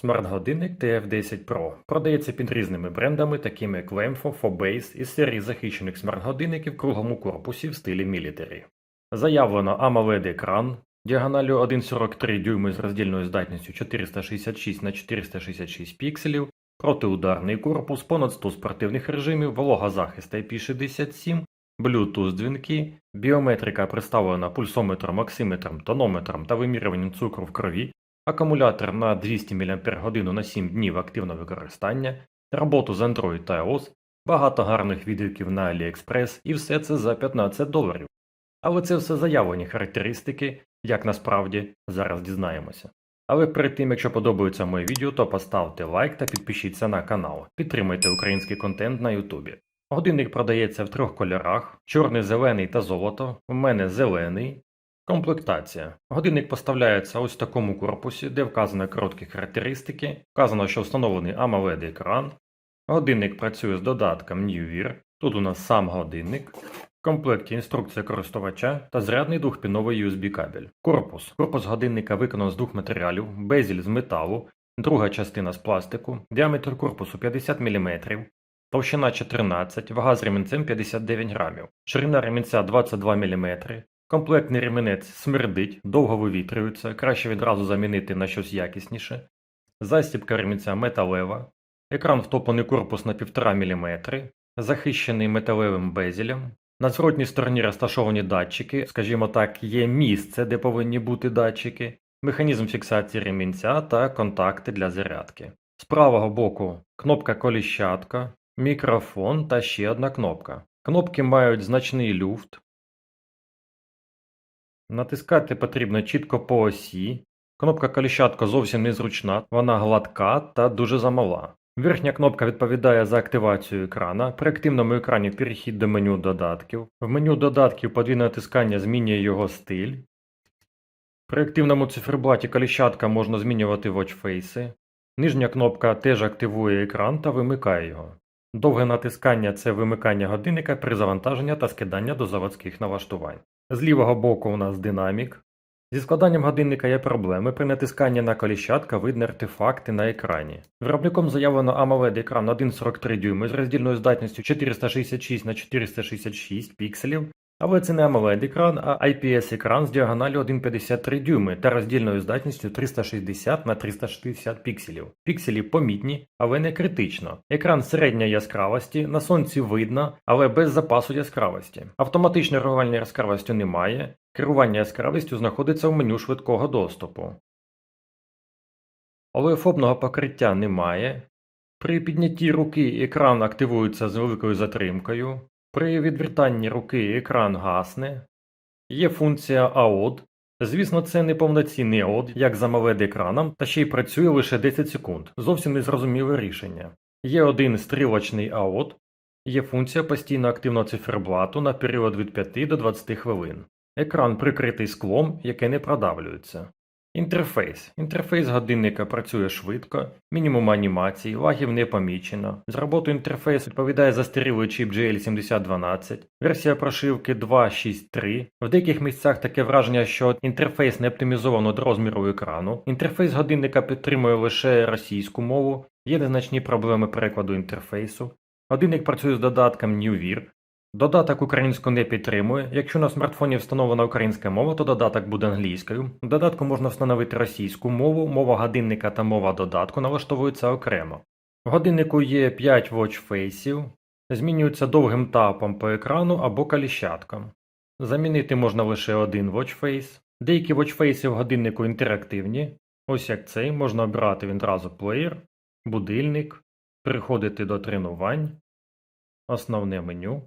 Смарт-годинник TF10 Pro продається під різними брендами, такими як Wemfo, Fobase із серії захищених смарт-годинників в круглому корпусі в стилі Military. Заявлено AMOLED екран діагоналю 1,43 дюйми з роздільною здатністю 466 на 466 пікселів, протиударний корпус, понад 100 спортивних режимів, вологозахист IP67, Bluetooth дзвінки, біометрика представлена пульсометром, оксиметром, тонометром та вимірюванням цукру в крові, акумулятор на 200 мАч на 7 днів активного використання, роботу з Android та iOS, багато гарних відгуків на AliExpress і все це за 15 доларів. Але це все заявлені характеристики, як насправді зараз дізнаємося. Але перед тим, якщо подобається моє відео, то поставте лайк та підпишіться на канал. Підтримайте український контент на Ютубі. Годинник продається в трьох кольорах: чорний, зелений та золото. У мене зелений. Комплектація. Годинник поставляється ось в такому корпусі, де вказано короткі характеристики. Вказано, що встановлений AMOLED екран. Годинник працює з додатком NewWear. Тут у нас сам годинник. В комплекті інструкція користувача та зрядний двохпіновий USB кабель. Корпус. Корпус годинника виконано з двох матеріалів, безіль з металу, друга частина з пластику, діаметр корпусу 50 мм, товщина 14, вага з ремінцем 59 грамів, ширина ремінця 22 мм, комплектний ремінець смердить, довго вивітрюється, краще відразу замінити на щось якісніше, застібка ремінця металева, екран втоплений корпус на 1,5 мм, захищений металевим безелем, на зворотній стороні розташовані датчики, скажімо так, є місце, де повинні бути датчики, механізм фіксації ремінця та контакти для зарядки. З правого боку кнопка коліщатка, мікрофон та ще одна кнопка. Кнопки мають значний люфт. Натискати потрібно чітко по осі. Кнопка коліщатка зовсім незручна, вона гладка та дуже замала. Верхня кнопка відповідає за активацію екрана. При активному екрані перехід до меню додатків. В меню додатків подвійне натискання змінює його стиль. При активному циферблаті коліщатка можна змінювати watchface. Нижня кнопка теж активує екран та вимикає його. Довге натискання це вимикання годинника при завантаженні та скиданні до заводських налаштувань. З лівого боку у нас динамік. Зі складанням годинника є проблеми. При натисканні на коліщатка видно артефакти на екрані. Виробником заявлено AMOLED екран 1,43 дюйми з роздільною здатністю 466 на 466 пікселів, але це не AMOLED екран, а IPS екран з діагоналю 1,53 дюйми та роздільною здатністю 360 на 360 пікселів. Пікселі помітні, але не критично. Екран середньої яскравості, на сонці видно, але без запасу яскравості. Автоматичної регулювання яскравості немає. Керування яскравістю знаходиться в меню швидкого доступу. Олеофобного покриття немає. При піднятті руки екран активується з великою затримкою. При відвертанні руки екран гасне. Є функція AOD. Звісно, це не повноцінний AOD, як за AMOLED екраном, та ще й працює лише 10 секунд. Зовсім незрозуміле рішення. Є один стрілочний AOD. Є функція постійно активного циферблату на період від 5 до 20 хвилин. Екран прикритий склом, яке не продавлюється. Інтерфейс. Інтерфейс годинника працює швидко, мінімум анімацій, лагів не помічено. З роботою інтерфейсу відповідає застарілий чіп GL7012, версія прошивки 2.6.3. В деяких місцях таке враження, що інтерфейс не оптимізовано до розміру екрану. Інтерфейс годинника підтримує лише російську мову, є незначні проблеми перекладу інтерфейсу. Годинник працює з додатком NewWear. Додаток українську не підтримує. Якщо на смартфоні встановлена українська мова, то додаток буде англійською. Додатку можна встановити російську мову, мова годинника та мова додатку налаштовуються окремо. В годиннику є 5 watchfaceів, змінюються довгим тапом по екрану або каліщатком. Замінити можна лише один watchface. Деякі watchface в годиннику інтерактивні. Ось як цей можна обрати відразу плеєр, будильник, переходити до тренувань, основне меню.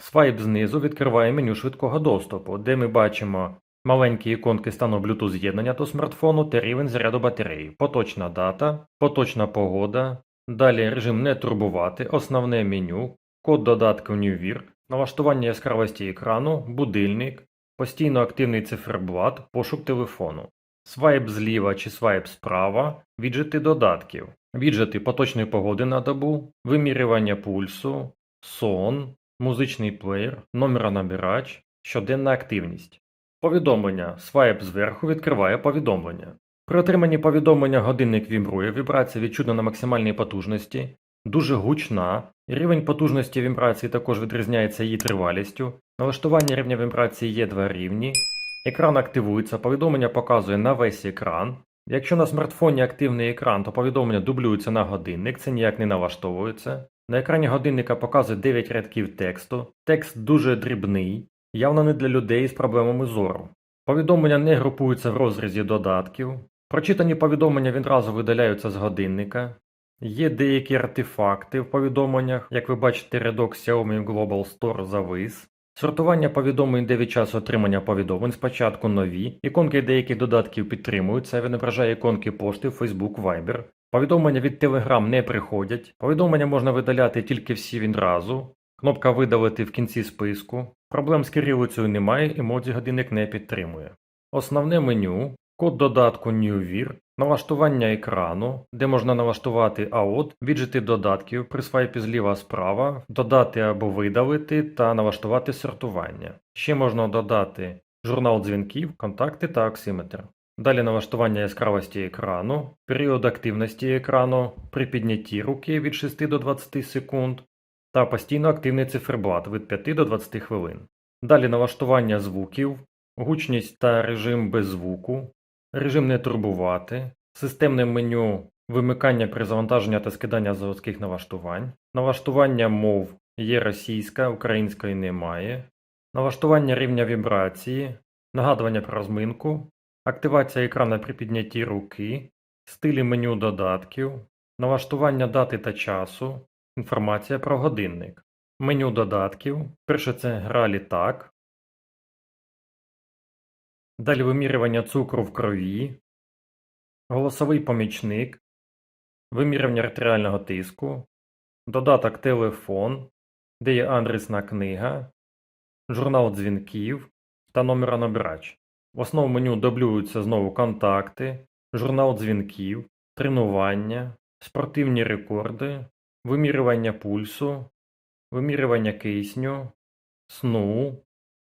Свайп знизу відкриває меню швидкого доступу, де ми бачимо маленькі іконки стану Bluetooth з'єднання до смартфону та рівень заряду батареї, поточна дата, поточна погода, далі режим не турбувати, основне меню, код додатку NewWear, налаштування яскравості екрану, будильник, постійно активний циферблат, пошук телефону. Свайп зліва чи свайп справа, віджити додатків, віджити поточної погоди на добу, вимірювання пульсу, сон, музичний плеєр, номеронабирач, щоденна активність. Повідомлення. Свайп зверху відкриває повідомлення. При отриманні повідомлення годинник вібрує, вібрація відчутна на максимальній потужності, дуже гучна, рівень потужності вібрації також відрізняється її тривалістю. Налаштування рівня вібрації є два рівні. Екран активується, повідомлення показує на весь екран. Якщо на смартфоні активний екран, то повідомлення дублюються на годинник, це ніяк не налаштовується. На екрані годинника показує 9 рядків тексту. Текст дуже дрібний, явно не для людей з проблемами зору. Повідомлення не групуються в розрізі додатків. Прочитані повідомлення відразу видаляються з годинника. Є деякі артефакти в повідомленнях, як ви бачите, рядок Xiaomi Global Store завис. Сортування повідомлень йде від часу отримання повідомлень спочатку нові, іконки деяких додатків підтримуються, відображає іконки пошти, Facebook, Viber. Повідомлення від Telegram не приходять, повідомлення можна видаляти тільки всі відразу, кнопка видалити в кінці списку. Проблем з кирилицею немає, емодзі годинник не підтримує. Основне меню, код додатку NewVir, налаштування екрану, де можна налаштувати AOT, віджити додатків при свайпі зліва справа, додати або видалити та налаштувати сортування. Ще можна додати журнал дзвінків, контакти та оксиметр. Далі налаштування яскравості екрану, період активності екрану при піднятті руки від 6 до 20 секунд та постійно активний циферблат від 5 до 20 хвилин. Далі налаштування звуків, гучність та режим без звуку, режим не турбувати, системне меню вимикання при завантаженні та скидання заводських налаштувань, налаштування мов є російська, української немає, налаштування рівня вібрації, нагадування про розминку, активація екрана при піднятті руки, стилі меню додатків, налаштування дати та часу, інформація про годинник, меню додатків, перше це гра літак, Далі вимірювання цукру в крові, голосовий помічник, вимірювання артеріального тиску, додаток телефон, де є адресна книга, журнал дзвінків та номеронабирач. В основному меню дублюються знову контакти, журнал дзвінків, тренування, спортивні рекорди, вимірювання пульсу, вимірювання кисню, сну,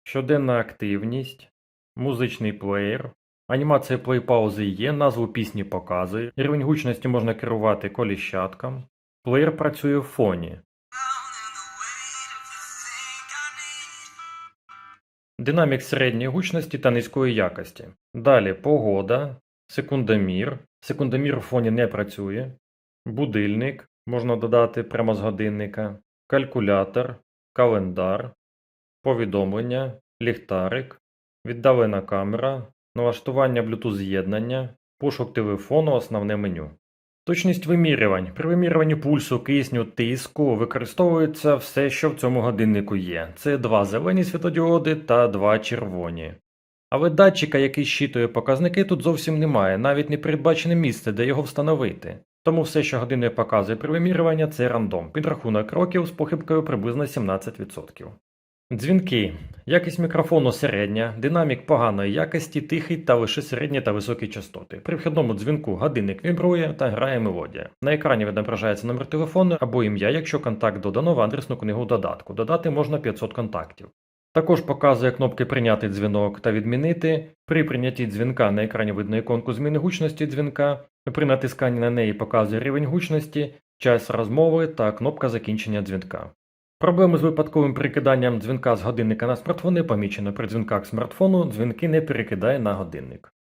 щоденна активність. Музичний плеєр. Анімація плей-паузи є, назву пісні показує. Рівень гучності можна керувати коліщатком. Плеєр працює в фоні. Динамік середньої гучності та низької якості. Далі погода, секундомір. Секундомір в фоні не працює. Будильник можна додати прямо з годинника. Калькулятор, календар, повідомлення, ліхтарик. Віддалена камера, налаштування Bluetooth з'єднання, пошук телефону, основне меню. Точність вимірювань. При вимірюванні пульсу, кисню, тиску використовується все, що в цьому годиннику є. Це два зелені світодіоди та два червоні. Але датчика, який щитує показники, тут зовсім немає, навіть не передбачене місце, де його встановити. Тому все, що годинник показує при вимірюванні, це рандом. Підрахунок кроків з похибкою приблизно 17%. Дзвінки. Якість мікрофону середня, динамік поганої якості, тихий та лише середні та високі частоти. При вхідному дзвінку годинник вібрує та грає мелодія. На екрані відображається номер телефону або ім'я, якщо контакт додано в адресну книгу додатку. Додати можна 500 контактів. Також показує кнопки Прийняти дзвінок та відмінити. При прийнятті дзвінка на екрані видно іконку зміни гучності дзвінка. При натисканні на неї показує рівень гучності, час розмови та кнопка закінчення дзвінка. Проблеми з випадковим перекиданням дзвінка з годинника на смартфон не помічено. При дзвінках смартфону дзвінки не перекидає на годинник.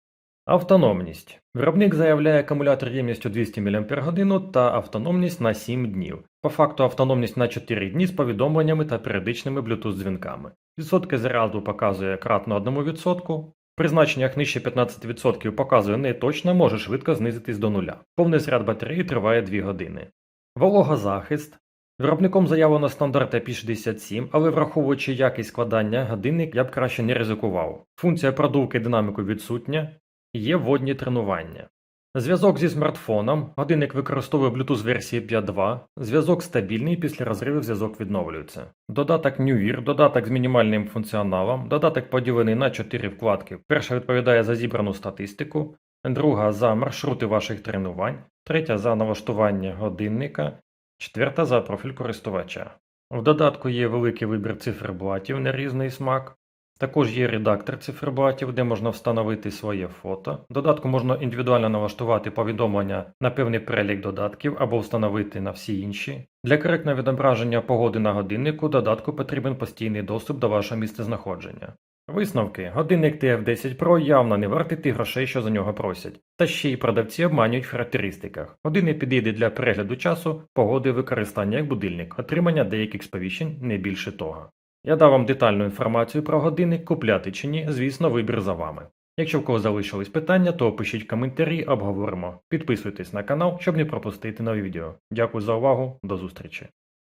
Автономність. Виробник заявляє акумулятор ємністю 200 мАч та автономність на 7 днів. По факту автономність на 4 дні з повідомленнями та періодичними Bluetooth дзвінками. Відсотки заряду показує кратно 1%. При значеннях нижче 15% показує не точно, може швидко знизитись до нуля. Повний заряд батареї триває 2 години. Вологозахист. Виробником заявлено стандарт IP67, але враховуючи якість складання годинник, я б краще не ризикував. Функція продувки динаміку відсутня, є водні тренування. Зв'язок зі смартфоном. Годинник використовує Bluetooth версії 5.2. Зв'язок стабільний, після розривів зв'язок відновлюється. Додаток NewVir, додаток з мінімальним функціоналом, додаток поділений на 4 вкладки. Перша відповідає за зібрану статистику, друга за маршрути ваших тренувань, третя за налаштування годинника, четверта за профіль користувача. В додатку є великий вибір циферблатів на різний смак. Також є редактор циферблатів, де можна встановити своє фото. В додатку можна індивідуально налаштувати повідомлення на певний перелік додатків або встановити на всі інші. Для коректного відображення погоди на годиннику додатку потрібен постійний доступ до вашого місцезнаходження. Висновки. Годинник TF10 Pro явно не вартий тих грошей, що за нього просять. Та ще й продавці обманюють в характеристиках. Годинник підійде для перегляду часу, погоди використання як будильник, отримання деяких сповіщень не більше того. Я дав вам детальну інформацію про годинник, купляти чи ні, звісно, вибір за вами. Якщо в кого залишились питання, то пишіть коментарі, обговоримо. Підписуйтесь на канал, щоб не пропустити нові відео. Дякую за увагу, до зустрічі.